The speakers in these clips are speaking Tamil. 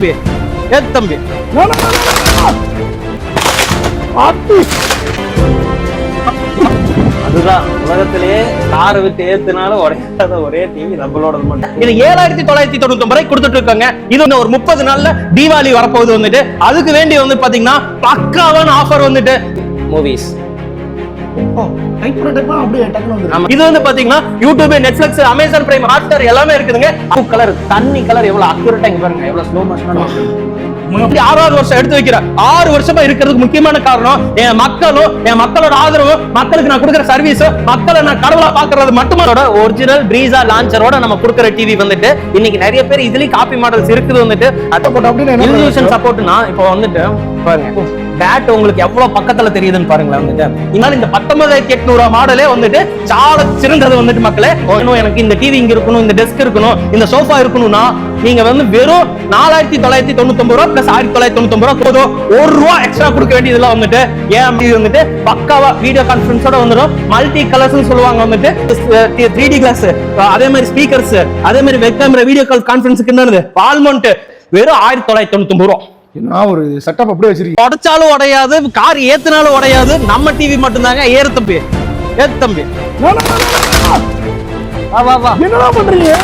தம்பி. ஏ தம்பி. அதுதான் உலகத்திலேயே காரை விட்டு ஏத்துனாலும் உடையாத ஒரே டிவி நம்மளோட மட்டும். இது ஏழாயிரத்தி தொள்ளாயிரத்தி தொண்ணூத்தி ஒன்பது ரூபாய் கொடுத்துட்டு இருக்காங்க. இது இன்னும் ஒரு முப்பது நாள்ல தீபாவளி வரப்போகுது வந்துட்டு. அதுக்கு வேண்டி வந்து பாத்தீங்கன்னா பக்காவான ஆஃபர் வந்துட்டு. மூவிஸ் இது வந்து பாத்தீங்கன்னா YouTube Netflix Amazon Prime Hotstar எல்லாமே இருக்குதுங்க. கலர் தண்ணி கலர் எவ்வளவு அக்யூரேட்டா இங்க பாருங்க எவ்வளவு ஸ்லோ மோஷன் ஆறாவது வருஷம் எடுத்து வைக்கிற ஆறு வருஷமா இருக்கிறதுக்கு முக்கியமான காரணம் என் மக்களும் என் மக்களோட ஆதரவும் மக்களுக்கு நான் கொடுக்குற சர்வீஸ் மக்களை நான் கடவுளா பாக்குறது மட்டுமோட ஒரிஜினல் பிரீசா லான்ச்சரோட நம்ம கொடுக்குற டிவி வந்துட்டு இன்னைக்கு நிறைய பேர் இதுலயும் காப்பி மாடல்ஸ் இருக்குது வந்துட்டு. அது போட்டு அப்படின்னு சப்போர்ட்னா இப்போ வந்துட்டு பாருங்க. பேட் உங்களுக்கு எவ்வளவு பக்கத்துல தெரியுதுன்னு பாருங்களேன் வந்துட்டு. இதனால இந்த பத்தொன்பதாயிரத்தி எட்நூறு மாடலே வந்துட்டு சால சிறந்தது வந்துட்டு மக்களே. எனக்கு இந்த டிவி இங்க இருக்கணும் இந்த டெஸ்க் இருக்கணும் இந்த சோஃபா இருக்கணும்னா நீங்க வந்து வெறும் நாலாயிரத்தி தொள்ளாயிரத்தி தொண்ணூத்தி ரூபா பிளஸ் ஆயிரத்தி தொள்ளாயிரத்தி தொண்ணூத்தி ரூபா போதும். ஒரு ரூபா எக்ஸ்ட்ரா கொடுக்க வேண்டியதுல வந்துட்டு ஏன் இது வந்துட்டு பக்காவா வீடியோ கான்பரன்ஸோட வந்துடும். மல்டி கலர்ஸ் சொல்லுவாங்க வந்துட்டு. த்ரீ டி கிளாஸ் அதே மாதிரி ஸ்பீக்கர்ஸ் அதே மாதிரி வெப் கேமரா வீடியோ கால் கான்பரன்ஸுக்கு என்னது? வால்மௌண்ட் வெறும் ஆயிரத்தி தொள்ளாயிரத்தி தொண்ணூத்தி ரூபா. நான் ஒரு செட்டப் அப்படியே வச்சிருக்கேன் உடைச்சாலும் உடையாது கார் ஏத்துனாலும் உடையாது. நம்ம டிவி மட்டும்தாங்க. ஏறு தம்பி. ஏத்து தம்பி. வா வா வா என்னடா பண்றீங்க.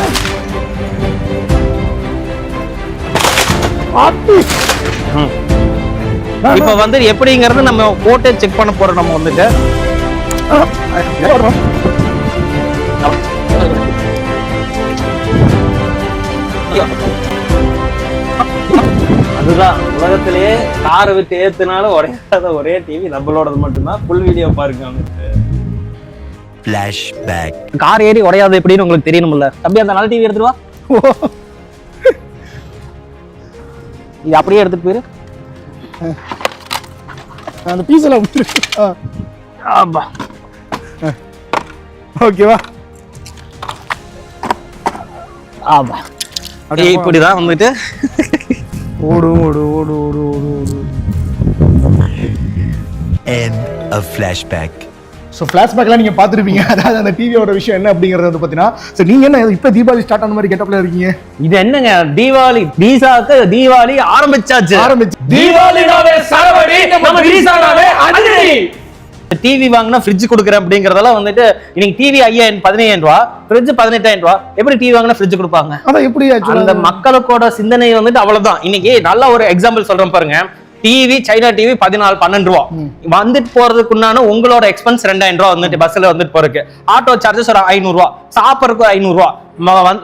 இப்ப வந்து எப்படிங்கறது நம்ம போட்டு செக் பண்ண போறோம் நம்ம வந்துட்டு. அதுதான் உலகத்திலேயே காரை விட்டு ஏத்துனாலும் உடையாத ஒரே டிவி நம்மளோடது மட்டும்தான். ஃபுல் வீடியோ பாருங்க Flashback. கார் ஏறி உடையாது எப்படின்னு உங்களுக்கு தெரியணும்ல. தம்பி அந்த நல்ல டிவி எடுத்துட்டு வா. ஓ, இது அப்படியே எடுத்துட்டு போயிரு. அந்த பீஸ் எல்லாம் ஆமா. ஓகேவா ஆமா. இப்படிதான் வந்துட்டு. ஓடு ஓடு ஓடு ஓடு ஓடு ஓடு. End of flashback. ஸோ ஃப்ளாஷ்பேக்லாம் நீங்கள் பார்த்துருப்பீங்க. அதாவது அந்த டிவியோட விஷயம் என்ன அப்படிங்கிறது வந்து பார்த்தீங்கன்னா ஸோ நீங்கள் என்ன இப்போ தீபாவளி ஸ்டார்ட் ஆன மாதிரி கெட்டப்பில் இருக்கீங்க? இது என்னங்க? தீபாவளி தீசாக்கு தீபாவளி ஆரம்பிச்சாச்சு. ஆரம்பிச்சு. தீபாவளினாவே சரவடி நம்ம தீசானாவே அதிரடி டிவி வாங்கினா ஃப்ரிட்ஜ் கொடுக்குறேன் அப்படிங்கறதெல்லாம் வந்துட்டு இன்னைக்கு டிவி ஐயாயிரம் பதினையாயிரம் ரூபா ஃப்ரிட்ஜ் பதினெட்டாயிரம் ரூபா. எப்படி டிவி வாங்கினா ஃப்ரிட்ஜ் கொடுப்பாங்க? அதான் எப்படி அந்த மக்களுக்கோட சிந்தனை வந்துட்டு அவ்வளவுதான். இன்னைக்கு நல்ல ஒரு எக்ஸாம்பிள் சொல்றேன் பாருங்க. டிவி சைனா டிவி பதினாலு பன்னெண்டு ரூபா. வந்துட்டு போறதுக்குண்டான உங்களோட எக்ஸ்பென்ஸ் ரெண்டாயிரம் ரூபா வந்துட்டு பஸ்ல வந்துட்டு போறதுக்கு. ஆட்டோ சார்ஜஸ் ஒரு ஐநூறு ரூபா. சாப்பிட்றதுக்கு ஐநூறு ரூபா.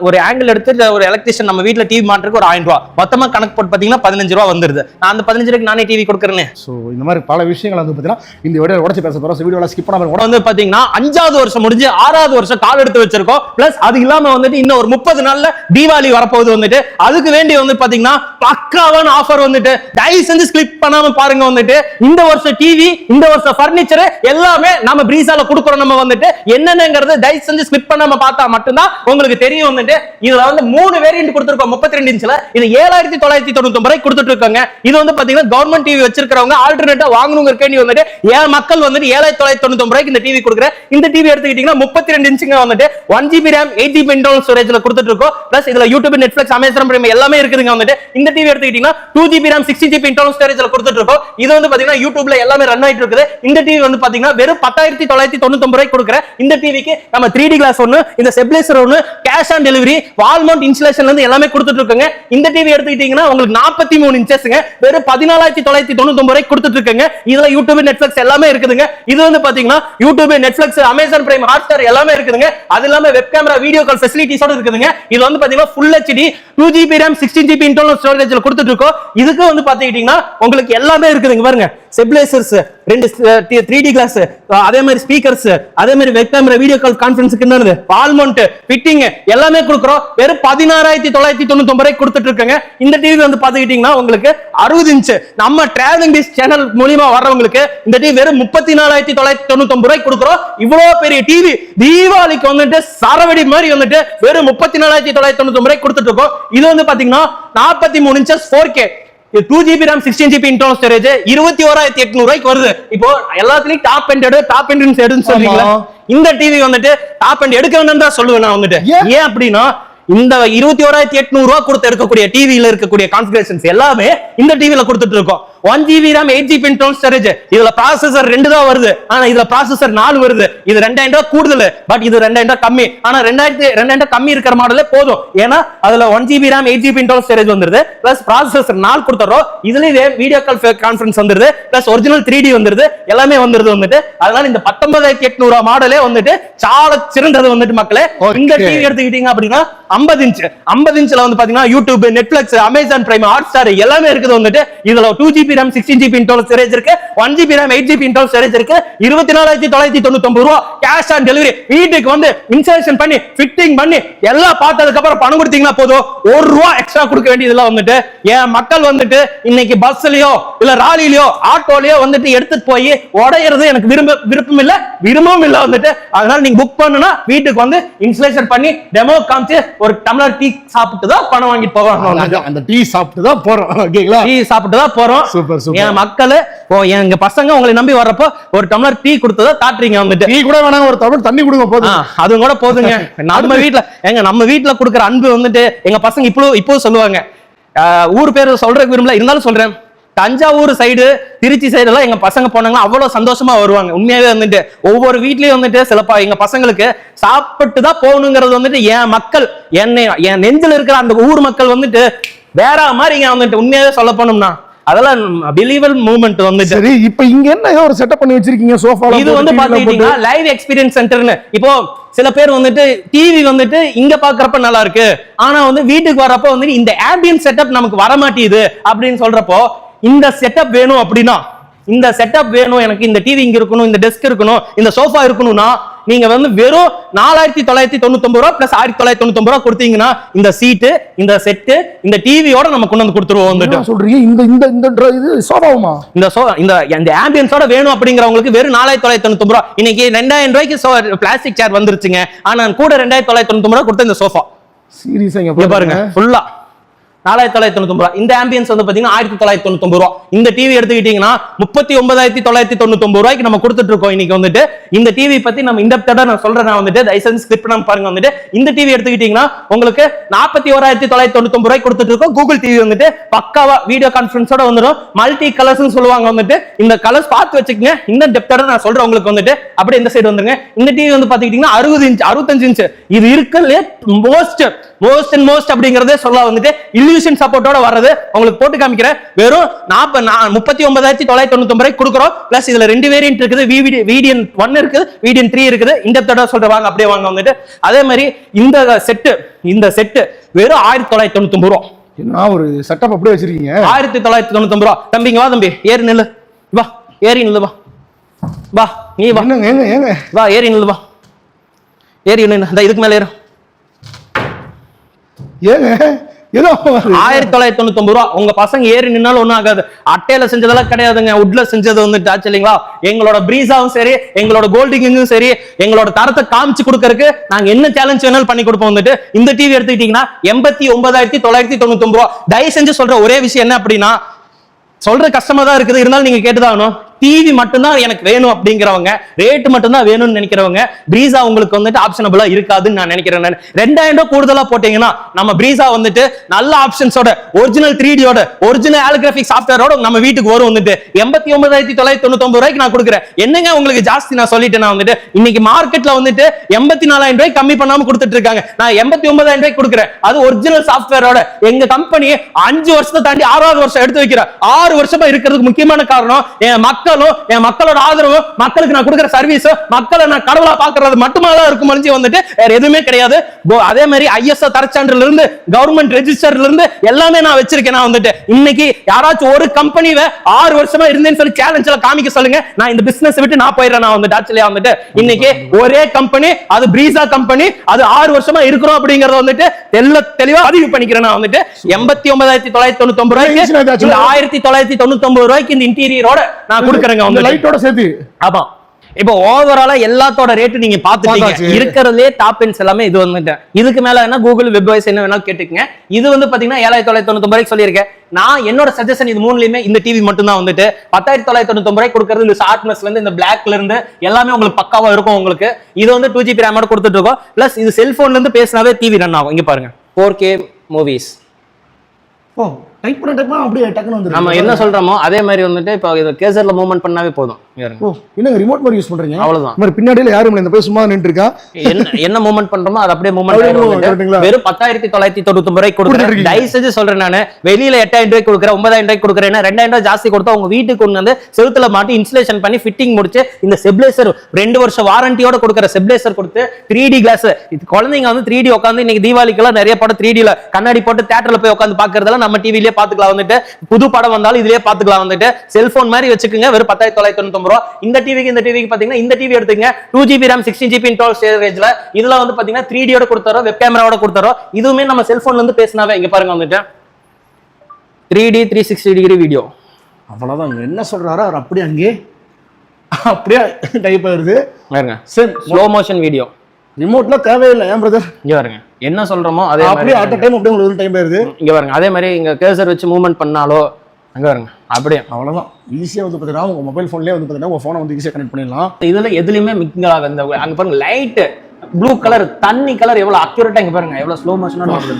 ஒரு ஆங்கிள் எடுத்து ஒரு எலக்ட்ரிஷியன் நம்ம வீட்ல டிவி மாட்டுறதுக்கு ஒரு ஆயிரம் ரூபா. மொத்தமா கணக்கு போட்டு பாத்தீங்கன்னா பதினஞ்சு ரூபா வந்துருது. நான் அந்த பதினஞ்சு ரூபாய்க்கு நானே டிவி கொடுக்குறேன்னு ஸோ இந்த மாதிரி பல விஷயங்கள் வந்து பார்த்தீங்கன்னா இந்த வீடியோ உடச்சு பேச போகிறோம் வீடியோவில் ஸ்கிப் பண்ணாமல் கூட வந்து பாத்தீங்கன்னா அஞ்சாவது வருஷம் முடிஞ்சு ஆறாவது வருஷம் கால் எடுத்து வச்சிருக்கோம். பிளஸ் அது இல்லாம வந்துட்டு இன்னும் ஒரு முப்பது நாள்ல தீபாவளி வரப்போகுது வந்துட்டு. அதுக்கு வேண்டி வந்து பாத்தீங்கன்னா பக்காவான ஆஃபர் வந்துட்டு தயவு செஞ்சு ஸ்கிப் பண்ணாம பாருங்க வந்துட்டு. இந்த வருஷம் டிவி இந்த வருஷம் பர்னிச்சர் எல்லாமே நம்ம பிரீசால கொடுக்குறோம் நம்ம வந்துட்டு. என்னென்னங்கிறது தயவு செஞ்சு ஸ்கிப் பண்ணாம பார்த்தா மட்டும்தான் உங்களுக்கு தெரியும் வந்துட்டு இதுல வந்து மூணு வேரியன்ட் கொடுத்துருக்கோம். முப்பத்தி ரெண்டு இன்ச்ல இது ஏழாயிரத்தி தொள்ளாயிரத்தி தொண்ணூத்தி ஒன்பது கொடுத்துட்டு இருக்காங்க இது வந்து பாத்தீங்கன்னா கவர்மெண்ட் டிவி வச்சிருக்கிறவங்க ஆல்டர்னேட்டா வாங்கணுங்க கேண்டி வந்துட்டு ஏன் மக்கள் வந்துட்டு ஏழாயிரத்தி தொள்ளாயிரத்தி தொண்ணூத்தி ஒன்பது ரூபாய்க்கு இந்த டிவி கொடுக்குறேன் இந்த டிவி எடுத்துக்கிட்டீங்கன்னா முப்பத்தி ரெண்டு இன்ச்சுங்க வந்துட்டு one GB RAM eight GB internal ஸ்டோரேஜ்ல கொடுத்துட்டு இருக்கோம் பிளஸ் இதுல யூடியூப் நெட்ஃபிளிக்ஸ் அமேசான் பிரைம் எல்லாமே இருக்குதுங்க வந்துட்டு. இந்த டிவி எடுத்துக்கிட்டீங்கன்னா two GB RAM sixty GB internal ஸ்டோரேஜ்ல கொடுத்துட்டு இருக்கோம் இது வந்து பாத்தீங்கன்னா யூடியூப்ல எல்லாமே ரன் ஆயிட்டு இருக்குது. இந்த டிவி வந்து பாத்தீங்கன்னா வெறும் பத்தாயிரத்தி தொள்ளாயிரத்தி தொண்ணூத்தி ஒன்பது ரூபாய்க்கு கொடுக்குறேன் இந்த டிவிக்கு நம்ம த்ரீ டி கிளாஸ் ஒன்னு இந்த ஸ்டெபிலைசர் ஒன்று cash on delivery wall mount இன்ஸ்டலேஷன்ல இருந்து எல்லாமே கொடுத்துட்டு இருக்கோங்க. இந்த டிவி எடுத்துக்கிட்டீங்கன்னா உங்களுக்கு நாற்பத்தி மூணு இன்ச்சஸ்ங்க வெறும் பதினாலாயிரத்தி தொள்ளாயிரத்தி தொண்ணூத்தி ஒன்பது ரூபாய்க்கு கொடுத்துட்டு இருக்கங்க. இதுல யூடியூப் நெட்ஃபிளிக்ஸ் எல்லாமே இருக்குதுங்க. இது வந்து பாத்தீங்கன்னா YouTube Netflix Amazon Prime Hotstar எல்லாமே இருக்குதுங்க. அது இல்லாம வெப் கேமரா வீடியோ கால் ஃபெசிலிட்டிஸோட இருக்குதுங்க. இது வந்து பாத்தீங்கன்னா full HD two GB RAM sixteen GB internal ஸ்டோரேஜ்ல கொடுத்துட்டு இருக்கோம். இதுக்கு வந்து பாத்துக்கிட்டீங்கன்னா உங்களுக்கு எல்லாமே இருக்குதுங்க. பாருங்க. ஸ்டெபிளைசர்ஸ் ரெண்டு த்ரீ டி கிளாஸ் அதே மாதிரி ஸ்பீக்கர்ஸ் அதே மாதிரி வெப் கேமரா வீடியோ கால் கான்ஃபரன்ஸுக்கு என்னது வால் ஃபிட்டிங் எல்லாமே கொடுக்குறோம். வெறும் பதினாறாயிரத்தி தொள்ளாயிரத்தி தொண்ணூத்தி ஒன்பது கொடுத்துட்டு இருக்கங்க இந்த டிவி வந்து பாத்துக்கிட்டீங்கன்னா உங்களுக்கு அறுபது இன்ச் நம்ம டிராவலிங் டிஸ் சேனல் மூலியமா வர்றவங்களுக்கு இந்த டிவி வெறும் முப்பத்தி நாலாயிரத்தி தொள்ளாயிரத்தி தொண்ணூத்தி ஒன்பது ரூபாய்க்கு கொடுக்குறோம். இவ்வளவு பெரிய டிவி தீபாவளிக்கு வந்துட்டு சரவடி மாதிரி வந்துட்டு வெறும் முப்பத்தி நாலாயிரத்தி தொள்ளாயிரத்தி தொண்ணூத்தி ஒன்பது ரூபாய்க்கு கொடுத்துட்டு இருக்கோம் இது வந்து பாத்தீங்கன்னா நாற்பத்தி மூணு inches four K two GB RAM sixteen GB internal storage இருபத்தி ஓராயிரத்தி எட்நூறு ரூபாய்க்கு வருது இப்போ எல்லாத்துலயும் டாப் எண்ட் எடு டாப் எண்ட் எடுன்னு சொல்றீங்களா. இந்த டிவி வந்துட்டு டாப் எண்ட் எடுக்க வேண்டாம் தான் சொல்லுவேன் நான் வந்துட்டு ஏன்? அப்படின்னா இந்த இருபத்தி ஓராயிரத்தி எட்நூறு ரூபா கொடுத்து எடுக்கக்கூடிய டிவில இருக்கக்கூடிய கான்ஃபிகரேஷன்ஸ் எல்லாமே இந்த டிவில கொடுத்துட்டு இருக்கோம் one GB RAM eight GB internal storage இதுல ப்ராசஸர் ரெண்டு தான் வருது. ஆனா இதுல ப்ராசஸர் நாலு வருது. இது ரெண்டாயிரம் ரூபாய் கூடுதல். பட் இது ரெண்டாயிரம் ரூபாய் கம்மி. ஆனா ரெண்டாயிரத்தி ரெண்டாயிரம் கம்மி இருக்கிற மாடலே போதும். ஏன்னா அதுல one GB RAM eight GB internal storage வந்துருது. பிளஸ் ப்ராசஸர் நாலு கொடுத்துறோம். இதுலயே வீடியோ கால் கான்ஃபரன்ஸ் வந்துருது. பிளஸ் ஒரிஜினல் த்ரீ டி வந்துருது. எல்லாமே வந்துருது வந்துட்டு. அதனால இந்த பத்தொன்பதாயிரத்தி எட்நூறு மாடலே வந்துட்டு சால சிறந்தது வந்துட்டு மக்களே. இந்த. டிவி எடுத்துக்கிட்டீங்க அப்படின்னா 50 இன்ச் 50 இன்ச்ல வந்து பாத்தீங்கன்னா YouTube Netflix Amazon Prime Hotstar எல்லாமே இருக்குது வந்துட்டு. இதுல two GB RAM sixteen GB internal storage இருக்கு. One GB RAM eight GB internal storage இருக்கு. இருபத்தி நாலாயிரத்தி தொள்ளாயிரத்தி தொண்ணூத்தி ரூபா கேஷ் ஆன் டெலிவரி வீட்டுக்கு வந்து இன்ஸ்டாலேஷன் பண்ணி ஃபிட்டிங் பண்ணி எல்லாம் பார்த்ததுக்கு அப்புறம் பணம் கொடுத்தீங்கன்னா போதும். ஒரு ரூபா எக்ஸ்ட்ரா கொடுக்க வேண்டியதுல வந்துட்டு என் மக்கள் வந்துட்டு இன்னைக்கு பஸ்லயோ இல்ல ராலிலயோ ஆட்டோலயோ வந்துட்டு எடுத்துட்டு போய் உடையறது எனக்கு விரும்ப விருப்பம் இல்ல விரும்பவும் இல்ல வந்துட்டு. அதனால நீங்க புக் பண்ணுனா வீட்டுக்கு வந்து இன்ஸ்டலேஷன் பண்ணி டெமோ காமிச்சு ஒரு டம்ளர் டீ சாப்பிட்டு தான் பணம் வாங்கிட்டு போவாங்க அந்த- டீ சாப்பிட்டு தான் போறோம் ஓகேங்களா? டீ சாப்பிட்டு தான் போறோம். என் மக்கள் எங்க பசங்க உங்களை நம்பி வர்றப்போ ஒரு டம்ளர் டீ கொடுத்ததா தாட்டுறீங்க வந்துட்டு. டீ கூட வேணாம் ஒரு தமிழ் தண்ணி கொடுங்க போதும். அதுவும் கூட போதுங்க. நம்ம வீட்ல எங்க நம்ம வீட்ல கொடுக்குற அன்பு வந்துட்டு எங்க பசங்க இப்போ இப்போ சொல்லுவாங்க. ஊர் பேர் சொல்றதுக்கு விரும்பல இருந்தாலும் சொல்றேன். தஞ்சாவூர் சைடு திருச்சி சைடு எல்லாம் எங்க பசங்க போனாங்கன்னா அவ்வளவு சந்தோஷமா வருவாங்க. உண்மையாவே வந்துட்டு ஒவ்வொரு வீட்லயும் வந்துட்டு சிலப்பா எங்க பசங்களுக்கு சாப்பிட்டு தான் போகணுங்கிறது வந்துட்டு என் மக்கள் என்னை என் நெஞ்சில் இருக்கிற அந்த ஊர் மக்கள் வந்துட்டு வேற மாதிரிங்க வந்துட்டு உண்மையாவே சொல்ல போனோம்னா. அதெல்லாம் பிலீவல் மூமெண்ட் வந்துட்டு. சரி இப்ப இங்க என்ன ஒரு செட்டப் பண்ணி வச்சிருக்கீங்க? சோஃபா இது வந்து பாத்துக்கிட்டீங்கன்னா லைவ் எக்ஸ்பீரியன்ஸ் சென்டர்னு இப்போ சில பேர் வந்துட்டு டிவி வந்துட்டு இங்க பாக்குறப்ப நல்லா இருக்கு. ஆனா வந்து வீட்டுக்கு வரப்ப வந்துட்டு இந்த ஆம்பியன் செட்டப் நமக்கு வர மாட்டேங்குது அப்படின்னு சொல்றப்போ இந்த செட்டப் வேணும் அப்படின்னா இந்த செட்டப் வேணும் எனக்கு இந்த டிவி இங்க இருக்கணும் இந்த டெஸ்க் இருக்கணும் இந்த சோஃபா இருக்கணும்னா நீங்க வந்து வெறும் நாலாயிரத்தி தொள்ளாயிரத்தி தொண்ணூத்தி ரூபா பிளஸ் ஆயிரத்தி தொள்ளாயிரத்தி தொண்ணூத்தி ரூபா கொடுத்தீங்கன்னா இந்த சீட்டு இந்த செட்டு இந்த டிவியோட நம்ம கொண்டு வந்து கொடுத்துருவோம் வந்துட்டு. சொல்றீங்க? இந்த இந்த இந்த இது சோஃபாவுமா இந்த சோ இந்த இந்த ஆம்பியன்ஸோட வேணும் அப்படிங்கிறவங்களுக்கு வெறும் நாலாயிரத்தி தொள்ளாயிரத்தி தொண்ணூத்தி ரூபா. இன்னைக்கு ரெண்டாயிரம் ரூபாய்க்கு பிளாஸ்டிக் சேர் வந்துருச்சுங்க. ஆனா கூட ரெண்டாயிரத்தி தொள்ளாயிரத்தி தொண்ணூத்தி ரூபா கொடுத்த இந்த சோஃபா சீரியஸா பாருங்க ஃபுல்லா நாலாயிரத்தி தொள்ளாயிரத்தி தொண்ணூத்தி ரூபா. இந்த ஆம்பியன்ஸ் வந்து பாத்தீங்கன்னா ஆயிரத்தி தொள்ளாயிரத்தி தொண்ணூத்தி ரூபா. இந்த டிவி எடுத்துக்கிட்டீங்கன்னா முப்பத்தி ஒன்பதாயிரத்தி தொள்ளாயிரத்தி தொண்ணூத்தி ரூபாய்க்கு நம்ம கொடுத்துட்டு இருக்கோம் இன்னைக்கு வந்துட்டு. இந்த டிவி பத்தி நம்ம இந்த தடவை நான் சொல்றேன் நான் வந்துட்டு. தயவுசெய்து ஸ்கிரிப்ட் பண்ணாம பாருங்க வந்துட்டு. இந்த டிவி எடுத்துக்கிட்டீங்கன்னா உங்களுக்கு நாற்பத்தி ஓராயிரத்தி தொள்ளாயிரத்தி தொண்ணூத்தி ரூபாய் கொடுத்துட்டு இருக்கோம் கூகுள் டிவி வந்துட்டு பக்காவா வீடியோ கான்ஃபரன்ஸோட வந்துடும் மல்டி கலர்ஸ் சொல்லுவாங்க வந்துட்டு. இந்த கலர்ஸ் பார்த்து வச்சுக்கோங்க. இந்த டெப்டோட நான் சொல்றேன் உங்களுக்கு வந்துட்டு. அப்படியே இந்த சைடு வந்துருங்க. இந்த டிவி வந்து பாத்துக்கிட்டீங்கன்னா அறுபது இன்ச் அறுபத்தஞ்சு இன்ச் இது இருக்கிறதுலே மோஸ்ட் மோஸ்ட் அண்ட் மோஸ்ட் அப்படிங்கறதே சொல்ல வந்துட்டு. இல்லூஷன் சப்போர்ட்டோட வர்றது உங்களுக்கு போட்டு காமிக்கிறேன். வெறும் நாற்பது முப்பத்தி ஒன்பதாயிரத்தி தொள்ளாயிரத்தி தொண்ணூத்தி கொடுக்குறோம். பிளஸ் இதுல ரெண்டு வேரியன்ட் இருக்குது. விவிடி வீடியன் ஒன் இருக்குது வீடியன் த்ரீ இருக்குது. இந்த தடவை சொல்ற வாங்க அப்படியே வாங்க வந்துட்டு அதே மாதிரி இந்த செட்டு இந்த செட்டு வெறும் ஆயிரத்தி தொள்ளாயிரத்தி தொண்ணூத்தி ரூபா. என்ன ஒரு செட்டப் அப்படியே வச்சிருக்கீங்க? ஆயிரத்தி தொள்ளாயிரத்தி தொண்ணூத்தி ரூபா. தம்பிங்க வா தம்பி. ஏறி நில்லு. வா ஏறி நில்லு வா. வா நீ வா. ஏங்க ஏங்க? வா ஏறி நில்லு வா. ஏறி நில்லு இந்த இதுக்கு மேல ஏறு. ஏங்க? ஆயிரத்தி தொள்ளாயிரத்தி தொண்ணூத்தி ரூபா. உங்க பசங்க ஏறி நின்னாலும் ஒன்றும் ஆகாது. அட்டையில செஞ்சதெல்லாம் கிடையாதுங்க. உட்ல செஞ்சது வந்துட்டு ஆச்சு இல்லைங்களா? எங்களோட பிரீஸாவும் சரி எங்களோட கோல்டிங்கும் சரி எங்களோட தரத்தை காமிச்சு கொடுக்கறதுக்கு நாங்க என்ன சேலஞ்ச் வேணாலும் பண்ணி கொடுப்போம் வந்துட்டு இந்த டிவி எடுத்துக்கிட்டீங்கன்னா எண்பத்தி ஒன்பதாயிரத்தி தொள்ளாயிரத்தி தொண்ணூத்தி ஒன்பது ரூபா. தயவு செஞ்சு சொல்ற ஒரே விஷயம் என்ன அப்படின்னா சொல்ற கஷ்டமா தான் இருக்குது. இருந்தாலும் நீங்க கேட்டுதாகணும் டிவி மட்டும்தான் எனக்கு வேணும் அப்படிங்கிறவங்க ரேட் மட்டும்தான் வேணும்னு நினைக்கிறவங்க பிரீசா உங்களுக்கு வந்துட்டு ஆப்ஷனபிளா இருக்காதுன்னு நான் நினைக்கிறேன் ரெண்டாயிரம் ரூபாய் கூடுதலா போட்டீங்கன்னா நம்ம பிரீசா வந்துட்டு நல்ல ஆப்ஷன்ஸோட ஒரிஜினல் த்ரீ டியோட ஒரிஜினல் ஆல்கிராபிக் சாஃப்ட்வேரோட நம்ம வீட்டுக்கு வரும் வந்துட்டு. எண்பத்தி ஒன்பதாயிரத்தி தொள்ளாயிரத்தி தொண்ணூத்தி ரூபாய்க்கு நான் கொடுக்குறேன். என்னங்க உங்களுக்கு ஜாஸ்தி நான் சொல்லிட்டேன் நான் வந்துட்டு? இன்னைக்கு மார்க்கெட்ல வந்துட்டு எண்பத்தி நாலாயிரம் ரூபாய் கம்மி பண்ணாம கொடுத்துட்டு இருக்காங்க. நான் எண்பத்தி ஒன்பதாயிரம் ரூபாய்க்கு கொடுக்குறேன். அது ஒரிஜினல் சாஃப்ட்வேரோட எங்க கம்பெனி அஞ்சு வருஷத்தை தாண்டி ஆறாவது வருஷம் எடுத்து வைக்கிறேன் ஆறு வருஷமா இருக்கிறதுக்கு முக்கியமான காரணம் என் மக்களும் என் மக்களோட ஆதரவும் மக்களுக்கு நான் கொடுக்குற சர்வீஸ் மக்களை நான் கடவுளா பாக்குறது மட்டுமா தான் இருக்கும் வந்துட்டு வேற எதுவுமே கிடையாது. அதே மாதிரி ஐஎஸ்ஓ தரச்சான்றுல இருந்து கவர்மெண்ட் ரெஜிஸ்டர்ல இருந்து எல்லாமே நான் வச்சிருக்கேன். நான் வந்துட்டு இன்னைக்கு யாராச்சும் ஒரு கம்பெனிவை ஆறு வருஷமா இருந்தேன்னு சொல்லி சேலஞ்சில் காமிக்க சொல்லுங்க. நான் இந்த பிசினஸ் விட்டு நான் போயிடுறேன் நான் வந்துட்டு ஆக்சுவலியா வந்துட்டு. இன்னைக்கு ஒரே கம்பெனி அது பிரீசா கம்பெனி அது ஆறு வருஷமா இருக்கிறோம் அப்படிங்கறத வந்துட்டு தெல்ல தெளிவா பதிவு பண்ணிக்கிறேன் நான் வந்துட்டு. எண்பத்தி ஒன்பதாயிரத்தி தொள்ளாயிரத்தி தொண்ணூத்தி ஒன்பது ரூபாய்க்கு ஆயிரத்தி தொள்ளாயிரத்தி தொண்ணூத்தி ஒன்பது ரூபாய்க்கு இந்த இன்டீரியரோட நான் கொடுக்குறேங்க வந்துட்டு. லைட்டோட சேர்த்து. ஆமா. இப்போ ஓவராலா எல்லாத்தோட ரேட்டு நீங்க பாத்துட்டீங்க. இருக்கிறதுலே டாப் எண்ட்ஸ் எல்லாமே இது வந்துட்டு இதுக்கு மேல என்ன கூகுள் வெப் வாய்ஸ் என்ன வேணாலும் கேட்டுக்கங்க. இது வந்து பாத்தீங்கன்னா ஏழாயிரத்தி தொள்ளாயிரத்தி தொண்ணூத்தி ரூபாய்க்கு சொல்லியிருக்கேன். நான் என்னோட சஜஷன் இது மூணுலயுமே இந்த டிவி மட்டும் தான் வந்துட்டு. பத்தாயிரத்தி தொள்ளாயிரத்தி தொண்ணூத்தி ரூபாய்க்கு கொடுக்கறது இந்த ஷார்ட்னஸ்ல இருந்து இந்த பிளாக்ல இருந்து எல்லாமே உங்களுக்கு பக்காவா இருக்கும் உங்களுக்கு. இது வந்து டூ ஜிபி ரேமோட கொடுத்துட்டு இருக்கோம். பிளஸ் இது செல்போன்ல இருந்து பேசினாவே டிவி ரன் ஆகும். இங்க பாருங்க. ஃபோர் கே மூவிஸ் ஓ. டைப் பண்ண டைப் அப்படியே டக்குன்னு வந்துருக்கு நம்ம என்ன சொல்றோமோ அதே மாதிரி வந்துட்டு இப்போ இது கேசர்ல மூவ்மெண்ட் பண்ணாவே போதும். ஓ என்னங்க ரிமோட் மாதிரி யூஸ் பண்றீங்க? அவ்வளவுதான். மாதிரி பின்னாடியில யாரும் இல்லை இந்த போய் சும்மா நின்று இருக்கா? என்ன என்ன மூவ்மெண்ட் பண்றோமோ அது அப்படியே மூவ்மெண்ட்? வெறும் பத்தாயிரத்தி தொள்ளாயிரத்தி தொண்ணூத்தி ரூபாய்க்கு கொடுக்குறேன். தயவு செஞ்சு சொல்றேன் நானு. வெளியில எட்டாயிரம் ரூபாய்க்கு கொடுக்குறேன் ஒன்பதாயிரம் ரூபாய்க்கு கொடுக்குறேன் ரெண்டாயிரம் ரூபாய் ஜாஸ்தி கொடுத்தா உங்க வீட்டுக்கு கொண்டு வந்து செவுத்துல மாட்டி இன்ஸ்டலேஷன் பண்ணி ஃபிட்டிங் முடிச்சு இந்த செப்லேசர் ரெண்டு வருஷம் வாரண்டியோட கொடுக்குற செப்லேசர் கொடுத்து த்ரீ டி கிளாஸ் இது குழந்தைங்க வந்து த்ரீ டி உட்காந்து இன்னைக்கு தீபாவளிக்கெல்லாம் நிறைய படம் த்ரீ டில கண்ணாடி போட்டு தேட்டர்ல போய் உட்காந்து பாக்குறதெல்லாம் நம்ம டிவிலேயே பாத்துக்கலாம் வந்துட்டு. புது படம் வந்தாலும் இதுலயே பாத்துக்கலாம் வந்துட்டு. செல்போன் மாதிரி வச்சுக்கோங்க. வெறும் பத்தாயிரத்தி தொள்ளாயிரத்தி தொண்ணூத்தி ரூபா. இந்த டிவிக்கு இந்த டிவிக்கு பாத்தீங்கன்னா இந்த டிவி எடுத்துங்க two GB RAM sixteen GB internal ஸ்டோரேஜ்ல இதுல வந்து பாத்தீங்கன்னா த்ரீ டியோட கொடுத்தாரோ வெப் கேமராவோட கொடுத்தாரோ இதுவுமே நம்ம செல்போன்ல இருந்து பேசினாவே இங்க பாருங்க வந்துட்டு. Three D three sixty degree video அவ்வளவுதான். என்ன சொல்றாரோ அவர் அப்படியே அங்கே அப்படியே டைப் ஆயிருது. பாருங்க. சரி ஸ்லோ மோஷன் வீடியோ ரிமோட்ல தேவையில்லை ஏன் பிரதர் இங்க பாருங்க. என்ன சொல்றோமோ அதே அப்படியே அட் டைம் அப்படியே உங்களுக்கு டைம் ஆயிருது இங்க பாருங்க. அதே மாதிரி இங்க கேசர் வச்சு மூவ்மெண்ட் பண்ணாலோ அங்க பாருங்க. அப்படியே. அவ்வளவுதான். ஈஸியா வந்து பாத்தீங்கன்னா உங்க மொபைல் போன்லயே வந்து பாத்தீங்கன்னா உங்க போனை வந்து ஈஸியா கனெக்ட் பண்ணிடலாம். இதுல எதுலயுமே மிங்கிள் ஆகாது. இந்த அங்க பாருங்க லைட் ப்ளூ கலர் தண்ணி கலர் எவ்வளவு அக்யூரேட்டா இங்க பாருங்க. எவ்வளவு ஸ்லோ மோஷனா வருது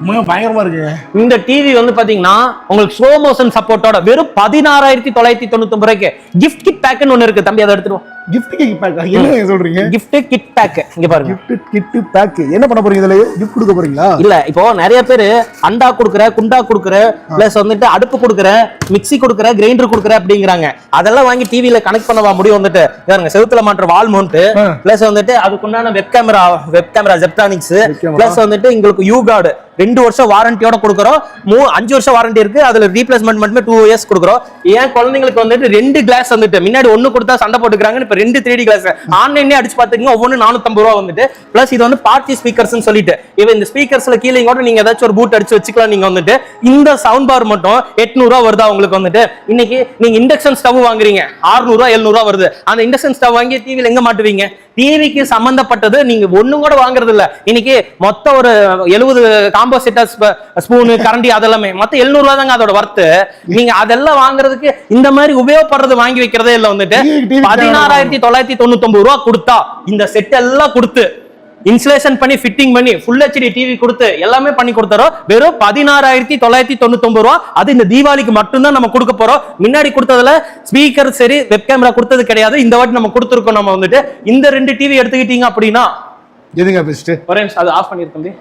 உண்மையா பயங்கரமா இருக்குங்க இந்த டிவி வந்து பாத்தீங்கன்னா உங்களுக்கு ஸ்லோ மோஷன் சப்போர்ட்டோட வெறும் பதினாறாயிரத்தி தொள்ளாயிரத்தி தொண்ணூத்தி ரூபாய்க்கு கிஃப்ட் கிட் பேக்னு ஒண்ணு இருக்கு. தம்பி அதை எடுத்துருவோம் கிஃப்ட் கிட் பேக் என்ன சொல்றீங்க? கிஃப்ட் கிட் பேக் இங்க பாருங்க. கிஃப்ட் கிட் பேக் என்ன பண்ண போறீங்க இதுல? கிஃப்ட் கொடுக்க போறீங்களா? இல்ல இப்போ நிறைய பேரு அண்டா குடுக்குற குண்டா குடுக்குற பிளஸ் வந்துட்டு அடுப்பு குடுக்குற மிக்ஸி குடுக்குற கிரைண்டர் குடுக்குற அப்படிங்கிறாங்க. அதெல்லாம் வாங்கி டிவில கனெக்ட் பண்ணவா முடியும் வந்துட்டு? பாருங்க செவுத்துல மாற்ற வால் மவுண்ட். பிளஸ் வந்துட்டு அதுக்குண்டான web camera web camera Zebronics. Plus வந்துட்டு உங்களுக்கு யூ கார்டு ரெண்டு வருஷம் வாரண்டியோட கொடுக்குறோம். மூ அஞ்சு வருஷம் வாரண்டி இருக்கு. அதுல ரீப்ளேஸ்மெண்ட் மட்டுமே டூ இயர்ஸ் கொடுக்குறோம். ஏன் குழந்தைங்களுக்கு வந்துட்டு ரெண்டு கிளாஸ் வந்துட்டு முன்னாடி ஒண்ணு கொடுத்தா சண்டை போட்டுக்கிறாங்க ரெண்டு த்ரீ டி கிளாஸ் ஆன்லைன்லேயே அடிச்சு பார்த்துக்கோங்க ஒவ்வொன்று நானூத்தம்பது ரூபா வந்துட்டு. பிளஸ் இது வந்து பார்ட்டி ஸ்பீக்கர்ஸ் சொல்லிட்டு. இவ இந்த ஸ்பீக்கர்ஸ்ல கீழே கூட நீங்க ஏதாச்சும் ஒரு பூட் அடிச்சு வச்சுக்கலாம் நீங்க வந்துட்டு. இந்த சவுண்ட் பார் மட்டும் எட்நூறு வருதா உங்களுக்கு வந்துட்டு? இன்னைக்கு நீங்க இண்டக்ஷன் ஸ்டவ் வாங்குறீங்க. 600 ரூபா 700 ரூபா வருது. அந்த இண்டக்ஷன் ஸ்டவ் வாங்கி டிவியில் எங்க மாட்டுவீங்க? டிவிக்கு சம்பந்தப்பட்டது நீங்க ஒண்ணும் கூட வாங்குறது இல்ல இன்னைக்கு மொத்த ஒரு எழுபது காம்போ செட்டர் ஸ்பூனு கரண்டி அதெல்லாமே மொத்தம் 700 ரூபா தாங்க அதோட வர்த்து நீங்க அதெல்லாம் வாங்குறதுக்கு இந்த மாதிரி உபயோகப்படுறது வாங்கி வைக்கிறதே இல்ல வந்துட்டு. பதினாறாயிரத்தி தொள்ளாயிரத்தி தொண்ணூத்தி ஒன்பது ரூபா கொடுத்தா இந்த செட் எல்லாம் கொடுத்து இன்ஸ்டலேஷன் பண்ணி ஃபிட்டிங் பண்ணி ஃபுல் ஹெச்டி டிவி கொடுத்து எல்லாமே பண்ணி கொடுத்தாரோ வெறும் பதினாறாயிரத்தி தொள்ளாயிரத்தி தொண்ணூத்தி ஒன்பது ரூபா. அது இந்த தீபாவளிக்கு மட்டும்தான் நம்ம கொடுக்க போறோம். முன்னாடி கொடுத்ததுல ஸ்பீக்கர் சரி வெப் கேமரா கொடுத்தது கிடையாது. இந்த வாட்டி நம்ம கொடுத்துருக்கோம் நம்ம வந்துட்டு. இந்த ரெண்டு டிவி எடுத்துக்கிட்டீங்க அப்படின்னா எதுங்க பெஸ்ட் ஒரே நிமிஷம் அது ஆஃப் பண்ணிருக்கேன் தம்பி.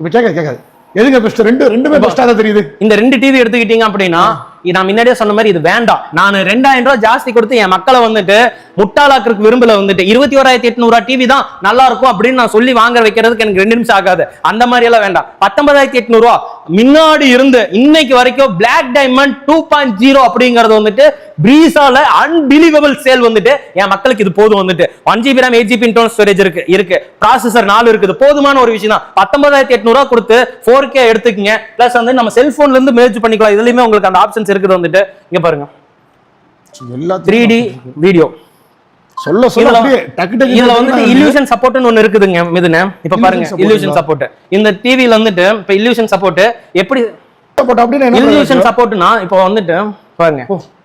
இப்ப கேட்காது கேட்காது. எதுங்க பெஸ்ட் ரெண்டு ரெண்டுமே பெஸ்டா தான் தெரியுது. இந்த ரெண்டு டிவி எடுத்துக்கிட்டீங்க அப்படின்னா நான் முன்னாடியே சொன்ன மாதிரி இது வேண்டாம். நான் ரெண்டாயிரம் ரூபாய் ஜாஸ்தி கொடுத்து என் மக்களை வந்துட்டு முட்டாளாக்கிறதுக்கு விரும்பல வந்துட்டு. இருபத்தி ஓராயிரத்தி எட்நூறு டிவி தான் நல்லா இருக்கும் அப்படின்னு நான் சொல்லி வாங்க வைக்கிறதுக்கு எனக்கு ரெண்டு நிமிஷம் ஆகாது. அந்த மாதிரி எல்லாம் வேண்டாம். பத்தொன்பதாயிரத்தி எட்நூறு முன்னாடி இருந்து இன்னைக்கு வரைக்கும் black diamond two point zero அப்படிங்கறது வந்துட்டு பிரீசால அன்பிலீவபிள் சேல் வந்துட்டு என் மக்களுக்கு இது போதும் வந்துட்டு. One GB RAM eight GB internal storage இருக்கு இருக்கு. ப்ராசஸர் நாலு இருக்குது. போதுமான ஒரு விஷயம் தான். பத்தொன்பதாயிரத்தி எட்நூறு கொடுத்து ஃபோர் கே எடுத்துக்கங்க. பிளஸ் வந்து நம்ம செல்போன்ல இருந்து மேஜ் பண்ணிக்கலாம். இதுலயுமே உங்களுக்கு அந்த ஆப்ஷன்ஸ் இருக்குது வந்துட்டு இங்க பாருங்க. எல்லாத்தையும் த்ரீ டி வீடியோ சொல்ல சொல்ல இதுல வந்துட்டு இல்லூஷன் சப்போர்ட்னு ஒன்னு இருக்குதுங்க மிதுன. இப்ப பாருங்க இல்லூஷன் சப்போர்ட் இந்த டிவில வந்துட்டு இப்ப இல்லூஷன் சப்போர்ட் எப்படி பண்ணுறது? சப்போர்ட்னா இப்போ வந்துட்டு பாருங்க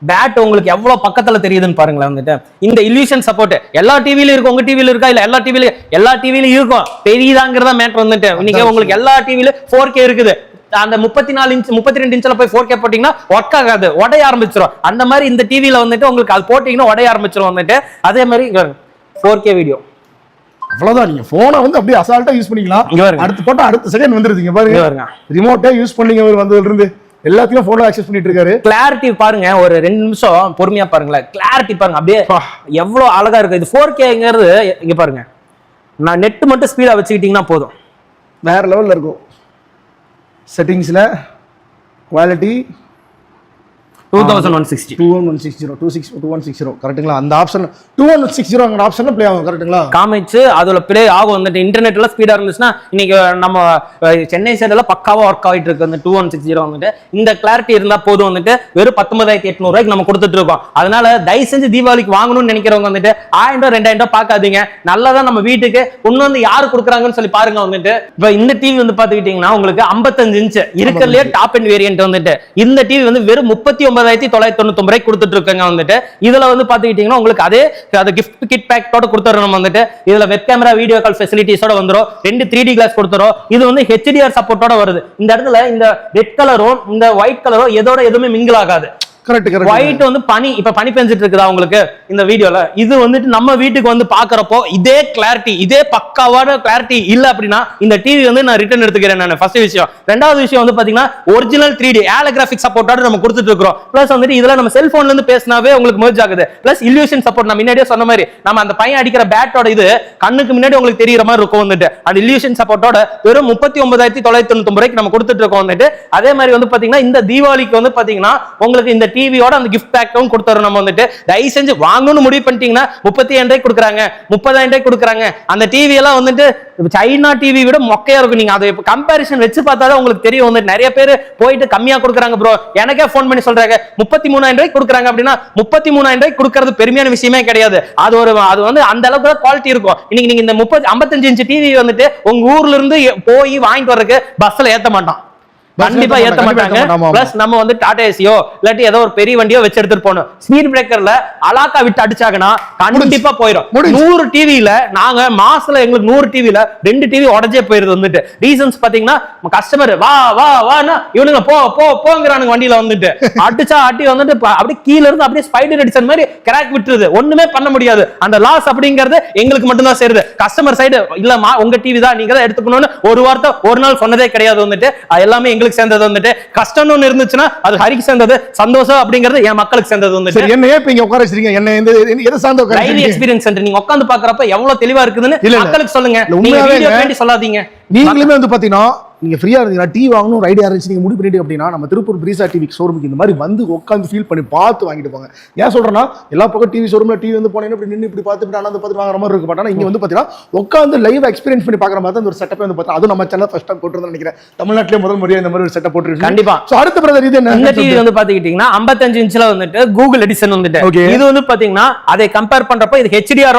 பேட் உங்களுக்கு எவ்வளவு பக்கத்துல தெரியுதுன்னு பாருங்களேன் வந்துட்டு. இந்த இல்லூஷன் சப்போர்ட் எல்லா டிவில இருக்கு உங்க டிவில இருக்கா? இல்ல எல்லா டிவில எல்லா டிவிலயும் இருக்கும். தெரியுதாங்கிறதா மேட்டர் வந்துட்டு. இன்னைக்கு உங்களுக்கு எல்லா டிவில ஃபோர் கே இருக்குது. அந்த முப்பத்தி நாலு இன்ச் முப்பத்தி ரெண்டு இன்ச்ல போய் ஃபோர் கே போட்டீங்கன்னா ஒர்க் ஆகாது. உடைய ஆரம்பிச்சிடும் அந்த மாதிரி இந்த டிவில வந்துட்டு உங்களுக்கு அது போட்டீங்கன்னா உடைய ஆரம்பிச்சிடும் வந்துட்டு. அதே மாதிரி ஃபோர் கே வீடியோ அவ்வளவுதான் நீங்க போனை வந்து அப்படியே அசால்ட்டா யூஸ் பண்ணிக்கலாம். இங்க பாருங்க. அடுத்து போட்டா அடுத்த செகண்ட் வந்துருதுங்க இங்க பாருங்க. ரிமோட்டே யூஸ் பண்ணீங்க அவர் வந்ததுல இருந்து எல்லாத்தையும் போன்ல ஆக்சஸ் பண்ணிட்டு இருக்காரு. கிளாரிட்டி பாருங்க ஒரு ரெண்டு நிமிஷம் பொறுமையா பாருங்களேன். கிளாரிட்டி பாருங்க அப்படியே. எவ்வளவு அழகா இருக்கு. இது ஃபோர் கேங்கிறது இங்க பாருங்க. நான் நெட் மட்டும் ஸ்பீடா வச்சுக்கிட்டீங்கன்னா போதும். வேற லெவல்ல இருக்கும். செட்டிங்ஸில் quality two thousand one sixty two one one six zero two six two one six zero கரெக்ட்டுங்களா அந்த option two one six zero அந்த ஆப்ஷன்ல ப்ளே ஆகும் கரெக்ட்டுங்களா காமிச்சு அதுல பிளே ஆகும். வந்துட்டு இன்டர்நெட்ல ஸ்பீடா இருந்துச்சுன்னா இன்னைக்கு நம்ம சென்னை சைடுல பக்காவா ஒர்க் ஆகிட்டு இருக்கு. அந்த டூ ஒன் சிக்ஸ் ஜீரோ வந்துட்டு இந்த கிளாரிட்டி இருந்தா போதும் வந்துட்டு வெறும் பத்தொன்பதாயிரத்தி எட்நூறு ரூபாய்க்கு நம்ம கொடுத்துட்டு இருக்கோம். அதனால தயவு செஞ்சு தீபாவளிக்கு வாங்கணும்னு நினைக்கிறவங்க வந்துட்டு ஆயிரம் ரூபாய் ரெண்டாயிரம் ரூபாய் பார்க்காதீங்க. நல்லதா நம்ம வீட்டுக்கு ஒண்ணு வந்து யாரு கொடுக்குறாங்கன்னு சொல்லி பாருங்க வந்துட்டு. இப்ப இந்த டிவி வந்து பாத்துக்கிட்டீங்கன்னா உங்களுக்கு 55 இன்ச் இருக்கிறதுலே டாப் அண்ட் வேரியன்ட் வந்துட்டு இந்த டிவி வந்து வெறும் முப்பத்தி ஒன்பதாயிரத்தி தொள்ளாயிரத்தி தொண்ணூத்தி ரூபாய்க்கு கொடுத்துட்டு வந்துட்டு. இதுல வந்து பாத்துக்கிட்டீங்கன்னா உங்களுக்கு அதே அது கிஃப்ட் கிட் பேக்கோட கொடுத்துறோம் வந்துட்டு. இதுல வெப் கேமரா வீடியோ கால் ஃபெசிலிட்டிஸோட வந்துடும் ரெண்டு த்ரீ டி கிளாஸ் கொடுத்துரும். இது வந்து ஹெச்டிஆர் சப்போர்ட்டோட வருது. இந்த இடத்துல இந்த ரெட் கலரும் இந்த ஒயிட் கலரும் எதோட எதுவுமே மிங்கிள் ஆகாது. கரெக்ட் ஒயிட் வந்து பனி இப்ப பனி பெஞ்சிட்டு இருக்குதா உங்களுக்கு இந்த வீடியோல? இது வந்துட்டு நம்ம வீட்டுக்கு வந்து பாக்குறப்போ இதே கிளாரிட்டி இதே பக்காவான கிளாரிட்டி இல்ல அப்படின்னா இந்த டிவி வந்து நான் ரிட்டர்ன் எடுத்துக்கிறேன் நான். ஃபர்ஸ்ட் விஷயம். ரெண்டாவது விஷயம் வந்து பாத்தீங்கன்னா ஒரிஜினல் த்ரீ டி ஆலோகிராஃபிக் சப்போர்ட்டோட நம்ம கொடுத்துட்டு இருக்கிறோம் பிளஸ் வந்துட்டு இதுல நம்ம செல்போன்ல இருந்து பேசினாவே உங்களுக்கு மர்ஜ் ஆகுது. பிளஸ் இல்யூஷன் சப்போர்ட் நான் முன்னாடியே சொன்ன மாதிரி நம்ம அந்த பையன் அடிக்கிற பேட்டோட இது கண்ணுக்கு முன்னாடி உங்களுக்கு தெரியற மாதிரி இருக்கும் வந்துட்டு. அந்த இல்யூஷன் சப்போர்ட்டோட வெறும் முப்பத்தி ஒன்பதாயிரத்தி தொள்ளாயிரத்தி தொண்ணூத்தி ரூபாய்க்கு நம்ம கொடுத்துட்டு இருக்கோம் வந்துட்டு. அதே மாதிரி வந்து பாத்தீங்கன்னா இந்த தீபாவளிக்கு வந்து பாத்தீங்கன்னா உங்களுக்கு இந்த டிவியோட அந்த கிஃப்ட் பேக்கும் கொடுத்துறோம் நம்ம வந்துட்டு. தயவு செஞ்சு வாங்கணும்னு முடிவு பண்ணிட்டீங்கன்னா முப்பத்தி ஏழு ரூபாய்க்கு கொடுக்குறாங்க. முப்பதாயிரம் ரூபாய்க்கு கொடுக்குறாங்க. அந்த டிவி எல்லாம் வந்துட்டு சைனா டிவி விட மொக்கையா இருக்கும். நீங்க அதை கம்பாரிசன் வச்சு பார்த்தாலே உங்களுக்கு தெரியும். வந்து நிறைய பேர் போயிட்டு கம்மியா கொடுக்குறாங்க ப்ரோ எனக்கே ஃபோன் பண்ணி சொல்றாங்க முப்பத்தி மூணாயிரம் ரூபாய்க்கு கொடுக்குறாங்க அப்படின்னா முப்பத்தி மூணாயிரம் ரூபாய்க்கு கொடுக்கறது பெருமையான விஷயமே கிடையாது. அது ஒரு அது வந்து அந்த அளவுக்கு தான் குவாலிட்டி இருக்கும். இன்னைக்கு நீங்க இந்த முப்பத்தி ஐம்பத்தஞ்சு இன்ச்சு டிவி வந்துட்டு உங்க ஊர்ல இருந்து போய் வாங்கிட்டு வர்றதுக்கு பஸ்ல ஏத்த மாட்டான். கண்டிப்பா ஏத்த மாட்டாங்க. பிளஸ் நம்ம வந்து டாடா ஏசியோ இல்லாட்டி ஏதோ ஒரு பெரிய வண்டியோ வச்சு எடுத்துட்டு போகணும். ஸ்பீட் பிரேக்கர்ல அலாக்கா விட்டு அடிச்சாங்கன்னா கண்டிப்பா போயிடும். நூறு டிவில நாங்க மாசத்துல எங்களுக்கு நூறு டிவில ரெண்டு டிவி உடஞ்சே போயிருது வந்துட்டு. ரீசன்ஸ் பாத்தீங்கன்னா கஸ்டமர் வா வா வான்னா இவனுங்க போ போ போங்கிறானுங்க வண்டியில வந்துட்டு. அடிச்சா அடி வந்துட்டு அப்படியே கீழ இருந்து அப்படியே ஸ்பைடர் அடிச்ச மாதிரி கிராக் விட்டுருது. ஒண்ணுமே பண்ண முடியாது. அந்த லாஸ் அப்படிங்கறது எங்களுக்கு மட்டும்தான் சேருது. கஸ்டமர் சைடு இல்லம்மா உங்க டிவி தான் நீங்க தான் எடுத்துக்கணும்னு ஒரு வார்த்தை ஒரு நாள் சொன்னதே கிடையாது வந்துட்டு. எல்லாமே எங்களுக்கு சேர்ந்தது வந்துட்டு கஷ்டம்னு ஒண்ணு இருந்துச்சுன்னா அது ஹரிக்கு சேர்ந்தது சந்தோஷம் அப்படிங்கிறது என் மக்களுக்கு சேர்ந்தது சரி என்ன ஏன் இங்க உட்கார வச்சிருக்கீங்க? என்ன எந்த எதை சார்ந்த லைவ் எக்ஸ்பீரியன்ஸ் சென்டர் நீங்க உட்கார்ந்து பாக்குறப்ப எவ்வளவு தெளிவா இருக்குதுன்னு. மக்களுக்கு சொல்லுங்க. நீங்க வீடியோ. வேண்டி சொல்லாதீங்க. நீங்களுமே வந்து பாத்தீங்கன்னா நீங்க ஃப்ரீயா இருந்தீங்கன்னா டிவி வாங்கணும் ஐடியா இருந்துச்சு நீங்க முடிவு பண்ணிட்டு அப்படின்னா நம்ம திருப்பூர் பிரீசா டிவி ஷோரூமுக்கு இந்த மாதிரி வந்து உட்காந்து ஃபீல் பண்ணி பார்த்து வாங்கிட்டு போங்க. ஏன் சொல்றேன்னா எல்லா பக்கம் டிவி ஷோரூம்ல டிவி வந்து போனீங்கன்னா இப்படி நின்று இப்படி பார்த்துட்டு அண்ணாந்து பார்த்து வாங்குற மாதிரி இருக்கு. பட் ஆனா இங்க வந்து பாத்தீங்கன்னா உட்காந்து லைவ் எக்ஸ்பீரியன்ஸ் பண்ணி பாக்குற மாதிரி இந்த ஒரு செட்டப் வந்து பார்த்தா அதுவும் நம்ம சேனல் ஃபர்ஸ்ட் டைம் போட்டுருந்தோம் நினைக்கிறேன். தமிழ்நாட்டிலே முதல் முறையா இந்த மாதிரி ஒரு செட்டப் போட்டுருக்கு கண்டிப்பா. சோ அடுத்த பிரதர் இது இந்த என்ன டிவி வந்து பாத்துக்கிட்டீங்கன்னா 55 இன்ச்ல வந்துட்டு கூகுள் எடிஷன் வந்துட்டு. Okay. இது வந்து பாத்தீங்கன்னா அதை கம்பேர் பண்றப்ப இது